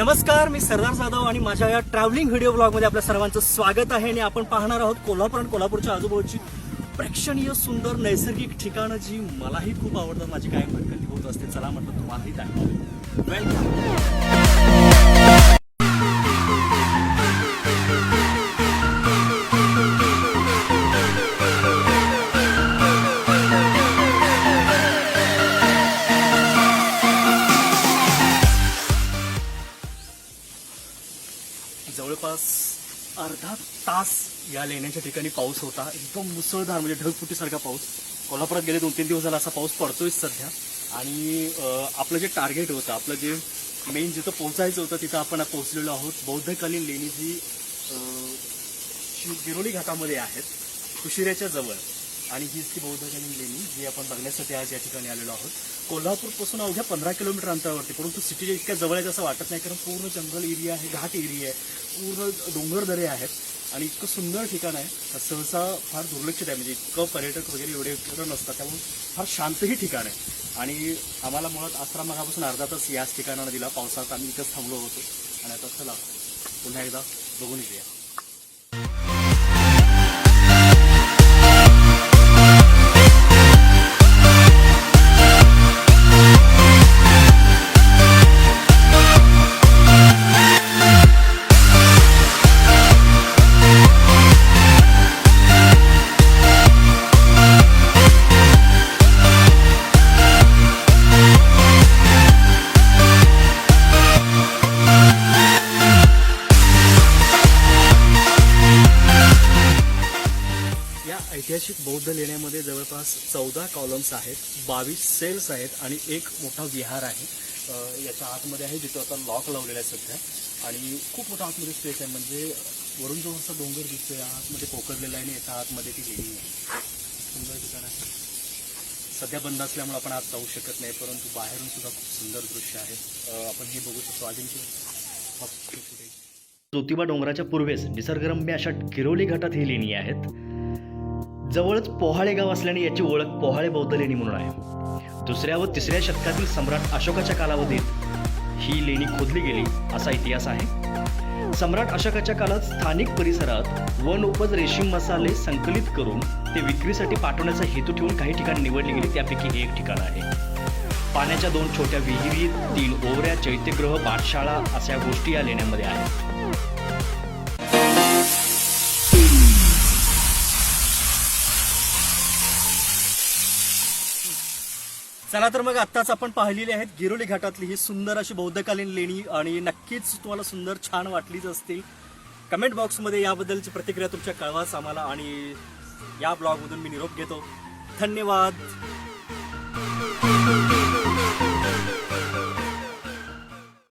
नमस्कार मी सरदार जाधव आणि माझ्या या ट्रॅव्हलिंग व्हिडिओ ब्लॉगमध्ये आपल्या सर्वांचं स्वागत आहे आणि आपण पाहणार आहोत कोल्हापूर आणि कोल्हापूरच्या आजूबाजूची प्रेक्षणीय सुंदर नैसर्गिक ठिकाणं जी मलाही खूप आवडतात. माझी काय भटकंती होत असते चला म्हटलं तुम्हालाही दाखवा वेलकम जवळपास अर्धा तास या लेण्याच्या ठिकाणी पाऊस होता. एकदम मुसळधार म्हणजे ढगफुटीसारखा पाऊस. कोल्हापुरात गेले दोन तीन दिवस झाला असा पाऊस पडतोय सध्या. आणि आपलं जे टार्गेट होतं आपलं जे मेन जिथं पोहोचायचं होतं तिथं आपण पोहोचलेलो आहोत. बौद्धकालीन लेणी जी गिरोली घाटामध्ये आहेत कुशिऱ्याच्या जवळ. आणि हीच ती बौद्धकालीन लेणी जी आपण बघण्यासाठी आज या ठिकाणी आलेलो आहोत. कोल्हापूरपासून अवघ्या पंधरा किलोमीटर अंतरावरती परंतु सिटीच्या इतक्या जवळ आहे असं वाटत नाही कारण पूर्ण जंगल एरिया आहे घाट एरिया आहे पूर्ण डोंगर दरे आहेत आणि इतकं सुंदर ठिकाण आहे. सहसा फार दुर्लक्षित आहे म्हणजे इतकं पर्यटक वगैरे एवढे नसतात त्यामुळे फार शांतही ठिकाण आहे. आणि आम्हाला मुळात आश्रमागापासून अर्धा तास याच ठिकाणाला दिला. पावसात आम्ही इथंच थांबलो होतो. आणि आता चला पुन्हा एकदा बघून येऊया ऐतिहासिक बौद्ध लेण्यामध्ये जवळपास चौदा कॉलम्स आहेत बावीस सेल्स आहेत आणि एक मोठा विहार आहे. याच्या आतमध्ये आहे जिथं आता लॉक लावलेला आहे सध्या. आणि खूप मोठा आतमध्ये स्पेस आहे म्हणजे वरून जो असा डोंगर दिसतोय आतमध्ये पोकरलेला आहे आणि याच्या आतमध्ये ती लेणी आहे. सुंदर ठिकाण आहे. सध्या बंद असल्यामुळे आपण आत जाऊ शकत नाही परंतु बाहेरून सुद्धा खूप सुंदर दृश्य आहे. आपण हे बघू शकतो. अजिंक्य ज्योतिबा डोंगराच्या पूर्वेस निसर्गरम्य अशा किरोली घाटात ही लेणी आहेत. जवळच पोहाळे गाव असल्याने याची ओळख पोहाळे बौद्ध लेणी म्हणून आहे. दुसऱ्या व तिसऱ्या शतकातील सम्राट अशोकाच्या कालावधीत ही लेणी खोदली गेली असा इतिहास आहे. सम्राट अशोकाच्या काळात स्थानिक परिसरात वन उपज रेशीम मसाले संकलित करून ते विक्रीसाठी पाठवण्याचा हेतू ठेवून काही ठिकाण निवडली गेली त्यापैकी हे एक ठिकाण आहे. पाण्याच्या दोन छोट्या विहिरी तीन ओवऱ्या चैत्यगृह पाठशाळा अशा गोष्टी या लेण्यामध्ये आहेत. चला तर मग आत्ताच आपण पाहिलेली आहेत गिरोली घाटातली ही सुंदर अशी बौद्धकालीन लेणी आणि नक्कीच तुम्हाला सुंदर छान वाटलीच असतील. कमेंट बॉक्समध्ये याबद्दलची प्रतिक्रिया तुमच्या कळवाच आम्हाला आणि या ब्लॉगमधून मी निरोप घेतो. धन्यवाद.